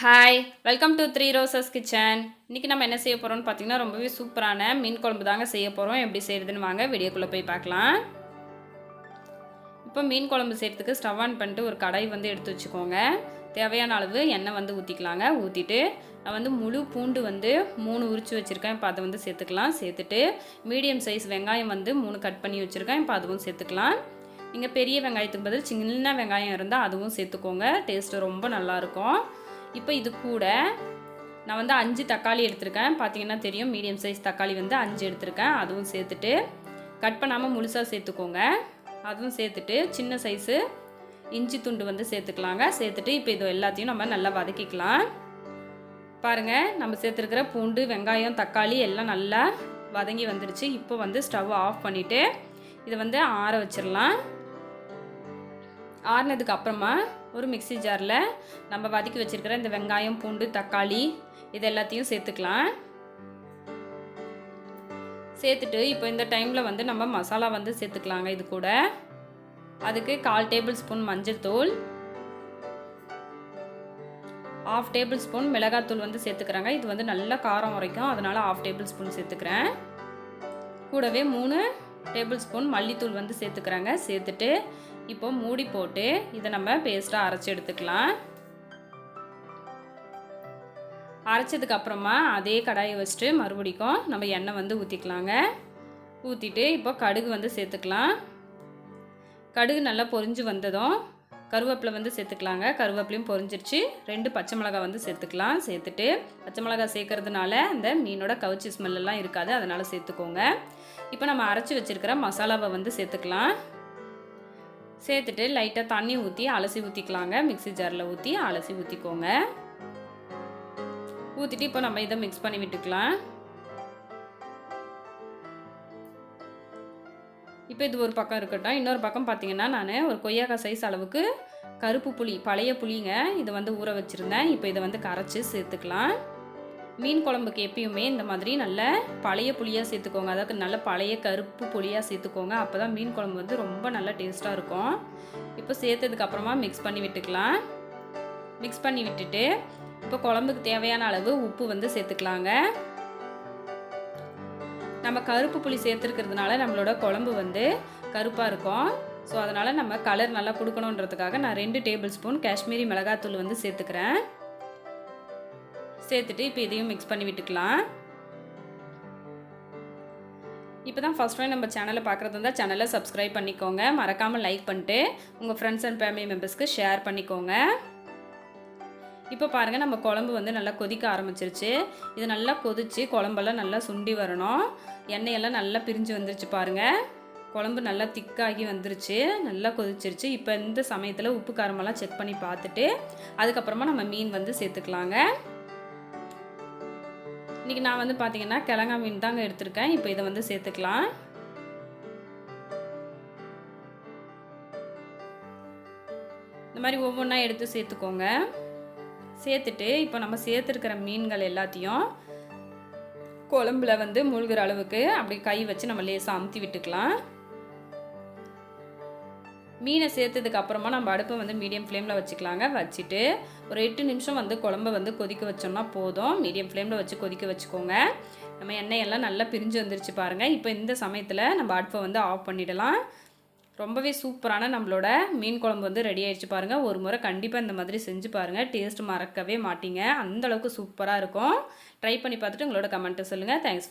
Hi welcome to three roses kitchen இன்றைக்கி நம்ம என்ன செய்ய போகிறோம்னு பார்த்தீங்கன்னா ரொம்பவே சூப்பரான மீன் குழம்பு தாங்க செய்ய போகிறோம் எப்படி செய்கிறதுன்னு வாங்க வீடியோக்குள்ளே போய் பார்க்கலாம். இப்போ மீன் குழம்பு செய்கிறதுக்கு ஸ்டவ் ஆன் பண்ணிட்டு ஒரு கடாய் வந்து எடுத்து வச்சுக்கோங்க. தேவையான அளவு எண்ணெய் வந்து ஊற்றிக்கலாங்க ஊற்றிட்டு நான் வந்து முழு பூண்டு வந்து மூணு உரிச்சு வச்சுருக்கேன். இப்போ அதை வந்து சேர்த்துக்கலாம். சேர்த்துட்டு மீடியம் சைஸ் வெங்காயம் வந்து மூணு கட் பண்ணி வச்சுருக்கேன். இப்போ அதுவும் சேர்த்துக்கலாம். நீங்கள் பெரிய வெங்காயத்துக்கு பதில் சின்ன வெங்காயம் இருந்தால் அதுவும் சேர்த்துக்கோங்க. டேஸ்ட்டு ரொம்ப நல்லாயிருக்கும் இப்போ இது கூட நான் வந்து அஞ்சு தக்காளி எடுத்திருக்கேன். பார்த்தீங்கன்னா தெரியும் மீடியம் சைஸ் தக்காளி வந்து அஞ்சு எடுத்திருக்கேன். அதுவும் சேர்த்துட்டு கட் பண்ணாமல் முழுசாக சேர்த்துக்கோங்க. அதுவும் சேர்த்துட்டு சின்ன சைஸு இஞ்சி துண்டு வந்து சேர்த்துக்கலாங்க. சேர்த்துட்டு இப்போ இது எல்லாத்தையும் நம்ம நல்லா வதக்கிக்கலாம். பாருங்கள் நம்ம சேர்த்துருக்கிற பூண்டு வெங்காயம் தக்காளி எல்லாம் நல்லா வதங்கி வந்துருச்சு. இப்போ வந்து ஸ்டவ் ஆஃப் பண்ணிவிட்டு இதை வந்து ஆற வச்சிடலாம். ஆறுனதுக்கு அப்புறமா ஒரு மிக்சி ஜாரில் நம்ம வதக்கி வச்சுருக்கிற இந்த வெங்காயம் பூண்டு தக்காளி இது எல்லாத்தையும் சேர்த்துக்கலாம். சேர்த்துட்டு இப்போ இந்த டைமில் வந்து நம்ம மசாலா வந்து சேர்த்துக்கலாங்க இது கூட. அதுக்கு கால் டேபிள் ஸ்பூன் மஞ்சள் தூள். ஆஃப் டேபிள் ஸ்பூன் மிளகாத்தூள் வந்து சேர்த்துக்கிறாங்க. இது வந்து நல்ல காரம் வரைக்கும் அதனால் ஆஃப் டேபிள் ஸ்பூன் சேர்த்துக்கிறேன். கூடவே மூணு டேபிள் ஸ்பூன் மல்லித்தூள் வந்து சேர்த்துக்கிறாங்க. சேர்த்துட்டு இப்போ மூடி போட்டு இதை நம்ம பேஸ்ட்டாக அரைச்சி எடுத்துக்கலாம். அரைச்சதுக்கப்புறமா அதே கடாயை வச்சுட்டு மறுபடிக்கும் நம்ம எண்ணெய் வந்து ஊற்றிக்கலாங்க ஊற்றிட்டு இப்போ கடுகு வந்து சேர்த்துக்கலாம். கடுகு நல்லா பொரிஞ்சு வந்ததும் கருவேப்பிலை வந்து சேர்த்துக்கலாங்க. கருவேப்பிலையும் பொரிஞ்சிருச்சு. ரெண்டு பச்சை மிளகாய் வந்து சேர்த்துக்கலாம். சேர்த்துட்டு பச்சை மிளகாய் சேர்க்கறதுனால அந்த மீனோட கவுச்சி ஸ்மெல்லாம் இருக்காது. அதனால் சேர்த்துக்கோங்க. இப்போ நம்ம அரைச்சி வச்சுருக்கிற மசாலாவை வந்து சேர்த்துக்கலாம். சேர்த்துட்டு லைட்டாக தண்ணி ஊற்றி அலசி ஊற்றிக்கலாங்க மிக்சி ஜாரில் ஊற்றி அலசி ஊற்றிக்கோங்க ஊற்றிட்டு இப்போ நம்ம இதை மிக்ஸ் பண்ணி விட்டுக்கலாம். இப்போ இது ஒரு பக்கம் இருக்கட்டும். இன்னொரு பக்கம் பார்த்தீங்கன்னா நான் ஒரு கொய்யாக்காய் சைஸ் அளவுக்கு கருப்பு புளி பழைய புளிங்க இதை வந்து ஊற வச்சுருந்தேன். இப்போ இதை வந்து கரைச்சி சேர்த்துக்கலாம். மீன் குழம்புக்கு எப்பயுமே இந்த மாதிரி நல்ல பழைய புளியாக சேர்த்துக்கோங்க. அதாவது நல்ல பழைய கருப்பு புளியாக சேர்த்துக்கோங்க. அப்போ தான் மீன் குழம்பு வந்து ரொம்ப நல்லா டேஸ்ட்டாக இருக்கும். இப்போ சேர்த்ததுக்கப்புறமா மிக்ஸ் பண்ணி விட்டுக்கலாம். மிக்ஸ் பண்ணி விட்டுட்டு இப்போ குழம்புக்கு தேவையான அளவு உப்பு வந்து சேர்த்துக்கலாங்க. நம்ம கருப்பு புளி சேர்த்துருக்கிறதுனால நம்மளோட குழம்பு வந்து கருப்பாக இருக்கும். ஸோ அதனால் நம்ம கலர் நல்லா கொடுக்கணுன்றதுக்காக நான் ரெண்டு டேபிள் ஸ்பூன் காஷ்மீரி மிளகாத்தூள் வந்து சேர்த்துக்கிறேன். சேர்த்துட்டு இப்போ இதையும் மிக்ஸ் பண்ணி விட்டுக்கலாம். இப்போ தான் ஃபஸ்ட் டைம் நம்ம சேனலை பார்க்குறது இருந்தால் சேனலை சப்ஸ்கிரைப் பண்ணிக்கோங்க. மறக்காமல் லைக் பண்ணிட்டு உங்கள் ஃப்ரெண்ட்ஸ் அண்ட் ஃபேமிலி மெம்பர்ஸ்க்கு ஷேர் பண்ணிக்கோங்க. இப்போ பாருங்கள் நம்ம குழம்பு வந்து நல்லா கொதிக்க ஆரம்பிச்சிருச்சு. இது நல்லா கொதித்து குழம்பெல்லாம் நல்லா சுண்டி வரணும். எண்ணெயெல்லாம் நல்லா பிரிஞ்சு வந்துருச்சு பாருங்கள் குழம்பு நல்லா திக்காகி வந்துருச்சு நல்லா கொதிச்சிருச்சு. இப்போ இந்த சமயத்தில் உப்பு காரமெல்லாம் செக் பண்ணி பார்த்துட்டு அதுக்கப்புறமா நம்ம மீன் வந்து சேர்த்துக்கலாங்க. இன்றைக்கி நான் வந்து பார்த்தீங்கன்னா கிழங்கா மீன் தாங்க எடுத்திருக்கேன். இப்போ இதை வந்து சேர்த்துக்கலாம். இந்த மாதிரி ஒவ்வொன்றா எடுத்து சேர்த்துக்கோங்க. சேர்த்துட்டு இப்போ நம்ம சேர்த்துருக்கிற மீன்கள் எல்லாத்தையும் குழம்புல வந்து மூழ்கிற அளவுக்கு அப்படி கை வச்சு நம்ம லேசாக அமுத்தி விட்டுக்கலாம். மீனை சேர்த்ததுக்கு அப்புறமா நம்ம அடுப்பை வந்து மீடியம் ஃப்ளேமில் வச்சுக்கலாங்க. வச்சுட்டு ஒரு எட்டு நிமிஷம் வந்து குழம்ப வந்து கொதிக்க வச்சோம்னா போதும். மீடியம் ஃப்ளேமில் வச்சு கொதிக்க வச்சுக்கோங்க. நம்ம எண்ணெயெல்லாம் நல்லா பிரிஞ்சு வந்துருச்சு பாருங்கள் இப்போ இந்த சமயத்தில் நம்ம அடுப்பை வந்து ஆஃப் பண்ணிடலாம். ரொம்பவே சூப்பரான நம்மளோட மீன் குழம்பு வந்து ரெடி ஆயிடுச்சு பாருங்கள் ஒரு முறை கண்டிப்பாக இந்த மாதிரி செஞ்சு பாருங்கள் டேஸ்ட் மறக்கவே மாட்டீங்க. அந்தளவுக்கு சூப்பராக இருக்கும். ட்ரை பண்ணி பார்த்துட்டு உங்களோட கமெண்ட்டை சொல்லுங்கள் தேங்க்ஸ்